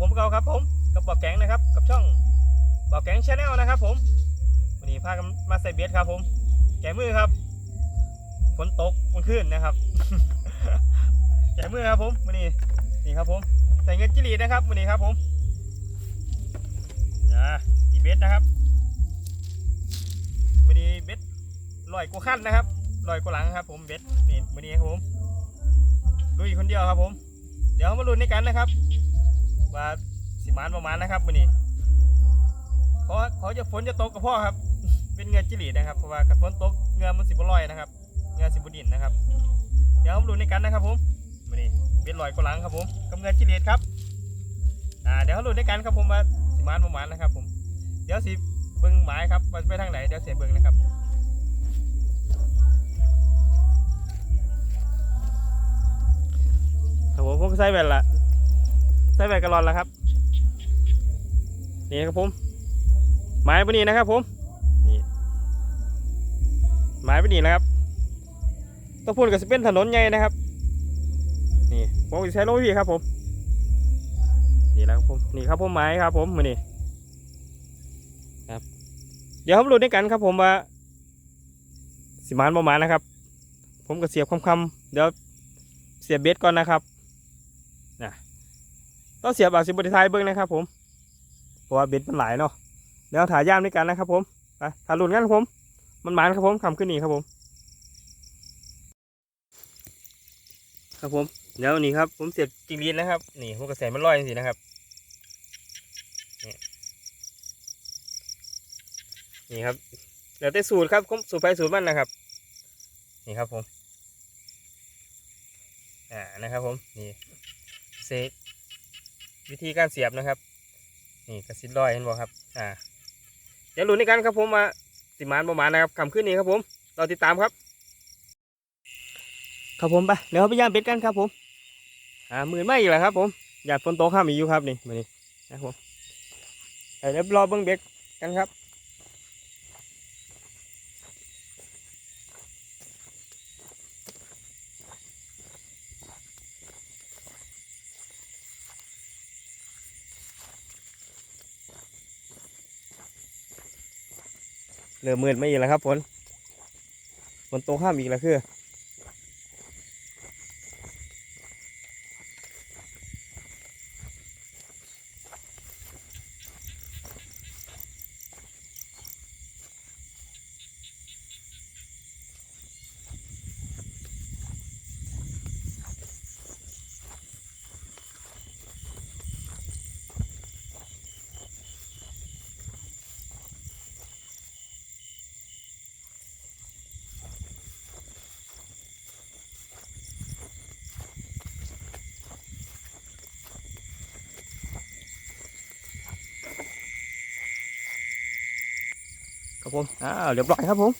ผมเก่าครับผมกับบอกแก๊งนะครับกับช่องบอกแก๊งชาแนลนะครับ ผมวันนี้พากันมาใส่เบสครับ ผม แกมือครับฝนตกมันขึ้นนะครับ แกมือครับผมวันนี้นี่ครับผมใส่เงินจิลีนะครับวันนี้ครับผมนะนี่เบสนะครับวันนี้เบสลอยกว่าขั้นนะครับลอยกว่าหลังครับ ผมเบสนี่วันนี้ครับผมลุยคนเดียวครับผม เดี๋ยวมาลุ้นในกันนะครับ ว่าสิมานประมาณนะครับวันนี้ขอขอจะฝนจะตกกับพ่อครับ เป็นเงือจิลีนะครับ เพราะว่ากับฝนตกเงือมันสิบลอยนะครับ เงือสิบดินนะครับ เดี๋ยวมาลุ้นในกันนะครับผมวันนี้เป็นลอยกว่าหลังครับผมกับเงือจิลีครับ อ่า เดี๋ยวมาลุ้นในกันครับผมว่าสิมานประมาณนะครับ ผม เดี๋ยวสิเบิ้งหมายครับว่าไปทางไหนเดี๋ยวเสียเบิ้งนะครับครับผมผมก็ใส่แว่นละ ใส่แว่นกระลอนแล้วครับนี่ครับผมหมายไปนี่นะครับผมนี่หมายไปนี่นะครับต้องพูดกับสเป็นถนนใหญ่นะครับนี่ผมจะใช้ลงพี่ครับผมนี่แล้วครับผมนี่ครับผมหมายครับผมมือนี่ครับ เดี๋ยวผมรู้ด้วยกันครับผมว่าสิมานประมาณนะครับ ผมก็เสียบคำๆเดี๋ยวเสียบเบสก่อนนะครับ ต้องเสียบอาสิบริทายเบิ้งนะครับผมเพราะว่าเบ็ดมันหลายเนาะเดี๋ยวถ่ายย่ามด้วยกันนะครับผมไปถ่ายหลุนกันครับผม มันหมานครับผมคำขึ้นนี่ครับผม ครับผมเดี๋ยวนี่ครับผมเสียบจิงลีนนะครับ นี่พวกกระแสมันลอยสินะครับนี่ครับเดี๋ยวได้สูตรครับผมสูตรไปสูตรมันนะครับ นี่ครับผม อ่านะครับผม นี่เซก วิธีการเสียบนะครับ นี่กระสิลอยเห็นบ่ครับ อ่า เดี๋ยวลุ้นในกันครับผมมาสิมานประมาณนะครับคำขึ้นนี้ครับผม เราติดตามครับ ครับผมไป เดี๋ยวพยายามเป็ดกันครับผม อ่าหมื่นไม่อีกแล้วครับ ผม อยากฝนตกข้ามอีกอยู่ครับนี่มานี่นะครับผมเดี๋ยวรอเบิ้งเบ็ดกันครับ เริ่มมืดไม่อีกแล้วครับฝนฝนตกข้ามอีกแล้วคือ ครับผมอ้าวเรียบร้อยครับผม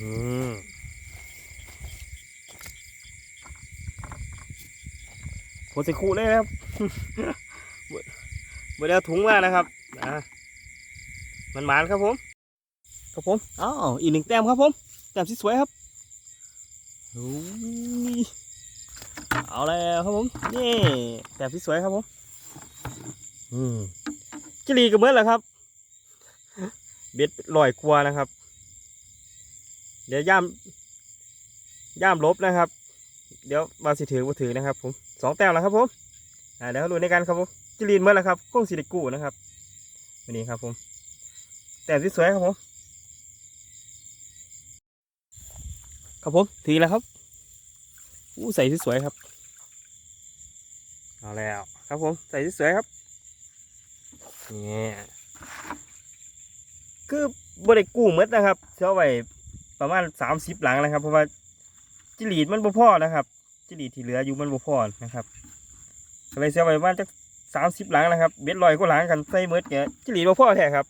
อืมโคตรคูเลยครับเมื่อเดีถุงมานะครับอ่ามันหมานครับผม ครับผมอ้าวอีกหนึ่งแต้มครับผมแต้มที่สวยครับโอ้ยเอาแล้วครับผมนี่แต้มที่สวยครับผมอืม จิลีก็เหมือนแหละครับ เบ็ดลอยกลัวนะครับ เดี๋ยวย่ามย่ามลบนะครับ เดี๋ยวบาสิถือบ่ถือนะครับ ผมสองแต้มแล้วครับผมอ่าเดี๋ยวรู้ในกันครับผมจิลีเมื่อแล้วครับกุ้งสิริกูนะครับวันนี้ครับผม แต้มที่สวยครับผมครับผมถือแล้วครับอู้ใส่ที่สวยครับเอาแล้ว ครับผมใส่ที่สวยครับ นี่คือบริกู้มดนะครับเชื่อไว้ประมาณสามสิบหลังนะครับ เพราะว่าจิลีดมันบ่พอนะครับ จิลีดที่เหลืออยู่มันบ่พอนะครับก็เลยเชื่อไว้ประมาณจักสามสิบหลังนะครับเบ็ดลอยก็หลังกันใส่หมดเนี่ยจิลีดบ่พอแท้ครับ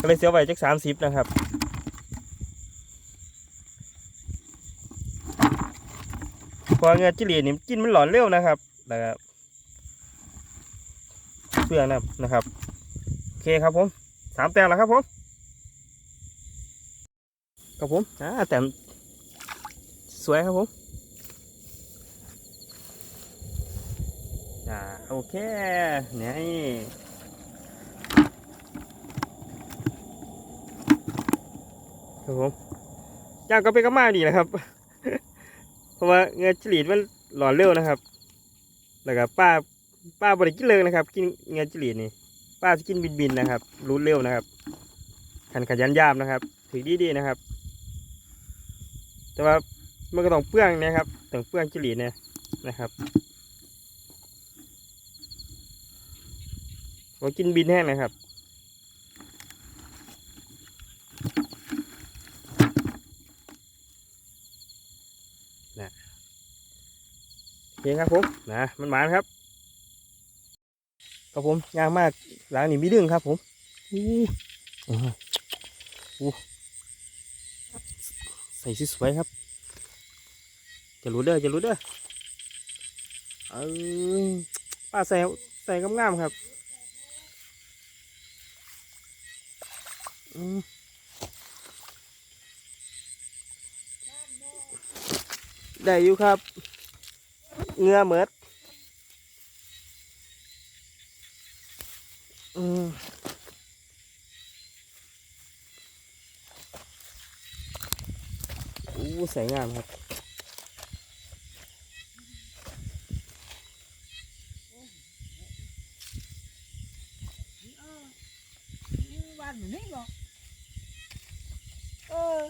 ก็เลยเชื่อไว้จักสามสิบนะครับพอเงินจิลีดนี่กินมันหลอนเร็วนะครับแล้ว เพื่อนะนะครับโอเคครับผมสามแต้มแล้วครับผมครับผมอ่าแต้มสวยครับผมอ่าโอเคนี่ครับผมย่างก็ไปก็มาดีนะครับ เพราะว่าเงือฉลีดมันหล่อนเร็วนะครับ แล้วก็ป้า ป้าบริกินเลยนะครับ กินเงือฉลีนี่ป้าจะกินบินบินนะครับ รู้เร็วนะครับขันขยันยามนะครับ ถือดีๆนะครับ แต่ว่ามันก็ต้องเปลืองนะครับต้องเปลืองฉลีเนี่ยนะครับว่ากินบินแห้งนะครับโอเคครับผมนะมันหมานครับ ครับผมยางมากหลังนี้มีดึงครับ ผมอู้อู้อู้ใส่สวยๆครับ จะรู้เด้อจะรู้เด้อเออป้าใส่ใส่งามๆครับอืมได้อยู่ครับเหงือเหมิด อืมอู้ใส่งามครับวันเหมือนนี่บอกเออ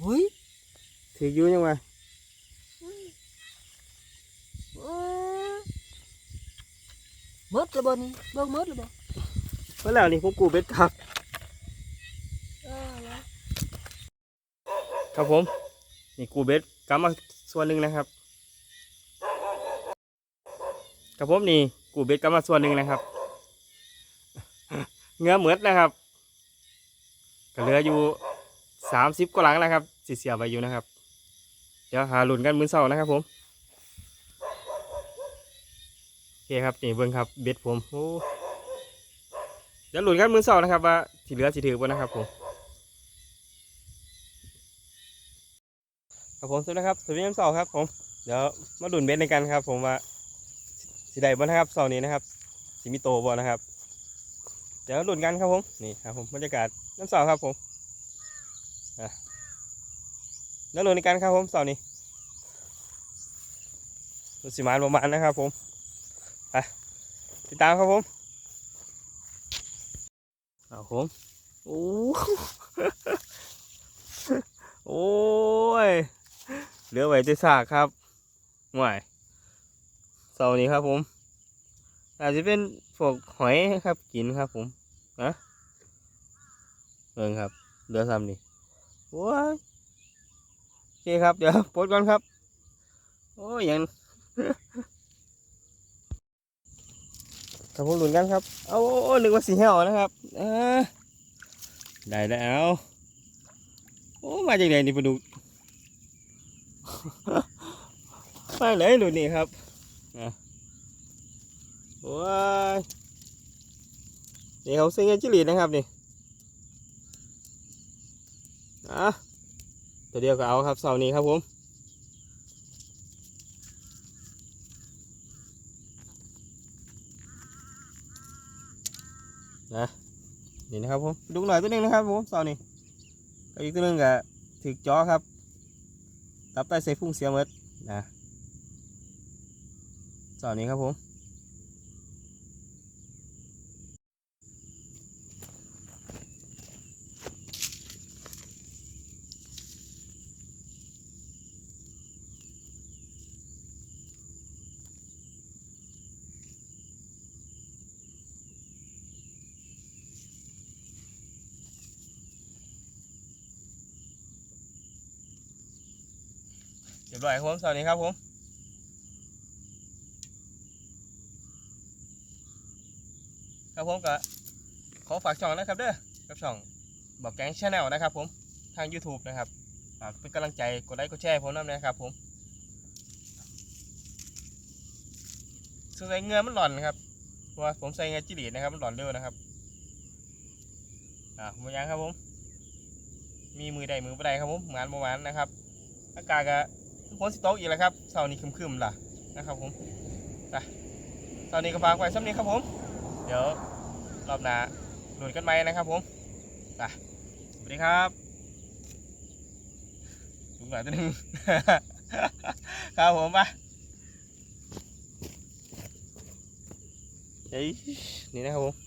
เฮ้ย ถืออยู่ยังไง เออ มดเลยบ่นี่เบิ่งมดเลยบ่เมื่อแล้วนี่ผมกูเบ็ดครับเออแล้วครับผมนี่กูเบ็ดกำมาส่วนหนึ่งนะครับครับผมนี่กูเบ็ดกำมาส่วนหนึ่งนะครับเงือเหมือดนะครับก็เหลืออยู่สามสิบกว่าหลังนะครับสิเสียไปอยู่นะครับ เดี๋ยวหาหลุนกันมือเสาร์นะครับผมโอ เคครับนี่เบิ้งครับเบ็ดผมโอ้เดี๋ยวหลุนกันมือเสาร์นะครับว่าที่เหลือสิถือบ่นะครับผมครับผมสวัสดีครับสวัสดีน้ำเสาครับผมเดี๋ยวมาดุนเบสในกันครับ ผมว่าสิได้บ่นะครับเสาร์นี้นะครับสิมีโตบ่นะครับ เดี๋ยวดุนกันครับผมนี่ครับผมบรรยากาศน้ำเสาครับผมอะแล้วดุนในกันครับผมเสาร์นี้ดูสิมานประมาณนะครับผม ไปติดตามครับผมเอาผมโอ้โอ้ยเหลือไว้แต่ซากครับห่วยเสาร์นี้ครับผม อาจจะเป็นพวกหอยครับกินครับผมนะเบิ่งครับเหลือซ้ำนี่โอ้ยโอเคครับ เดี๋ยวปลดก่อนครับ โอ้ยยัง ครับผมหลุนกันครับ เอาโอ้นึกว่าสีเหี่ยวนะครับได้แล้ว โอ้มาจากไหนนี่ปลาดุกมาไหนหลุดนี่ครับว้ายนี่เขาเซ็งเงินจิลีนะครับนี่อะตัวเดียวก็เอาครับเสาร์นี้ครับผม นี่นะครับผมดูหน่อยตัวนึงนะครับผมเสานี้ก็อีกตัวนึงก็ถึกจอครับตับไตใส่พุ่งเสียหมดนะสานี้ครับผม รียบร้อยครับผมสอนนี้ครับผมครับผมก็ขอฝากช่องนะครับเด้อกับช่องบอกแก๊งชาแนลนะครับผมทาง YouTube นะครับฝากเป็นกำลังใจกดไลค์กดแชร์ผมด้วยนะครับผมส่วนใส่เงือมันหล่อนครับเพราะว่าผมใส่เงือจิหรีดนะครับมันหล่อนเร็วนะครับอ่าหมดยังครับผมมีมือใดมือบ่ใดครับผมงานประมาณนะครับ อากาศก็ ฝนสิตกอีกแล้วครับเสาร์นี้ครึมๆล่ะนะครับผมไปเสาร์นี้ก็ฝากไว้ซ้ำนี้ครับผม เดี๋ยวรอบหน้าหนุนกันไหมนะครับผมไปสวัสดีครับลุงหน่อยตัวนึงครับผมไปเฮ้ยนี่นะครับผม